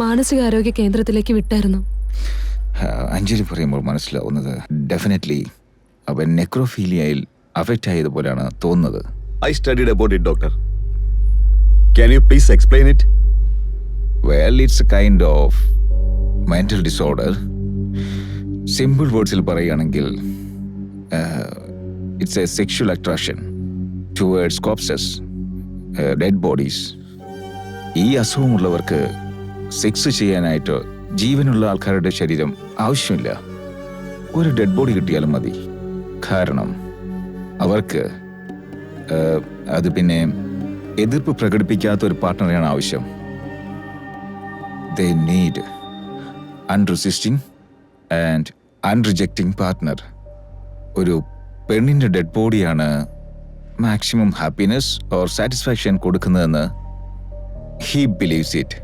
മാനസികാരോഗ്യ കേന്ദ്രത്തിലേക്ക് വിട്ടായിരുന്നു. അഞ്ജലി പറയുമ്പോൾ മനസ്സിലാവുന്നത് ഡെഫിനറ്റ്ലി അവൻ നെക്രോഫീലിയയിൽ അഫക്റ്റ് ആയതുപോലെയാണ് തോന്നുന്നത്. I studied about it doctor can you please explain it well it's kind of mental disorder simple വേർഡ്സിൽ പറയുകയാണെങ്കിൽ it's a sexual attraction towards corpses dead bodies ഈ അസുഖമുള്ളവർക്ക് സെക്സ് ചെയ്യാനായിട്ട് ജീവനുള്ള ആൾക്കാരുടെ ശരീരം ആവശ്യമില്ല. ഒരു ഡെഡ് ബോഡി കിട്ടിയാലും മതി. കാരണം അവർക്ക് അത് പിന്നെ എതിർപ്പ് പ്രകടിപ്പിക്കാത്ത ഒരു പാർട്ട്ണറെയാണ് ആവശ്യം. The need unresisting and unrejecting partner ഒരു പെണ്ണിന്റെ ഡെഡ് ബോഡിയാണ് മാക്സിമം ഹാപ്പിനെസ് ഓർ സാറ്റിസ്ഫാക്ഷൻ കൊടുക്കുന്നതെന്ന് ഹീ ബിലീവ്സ് ഇറ്റ്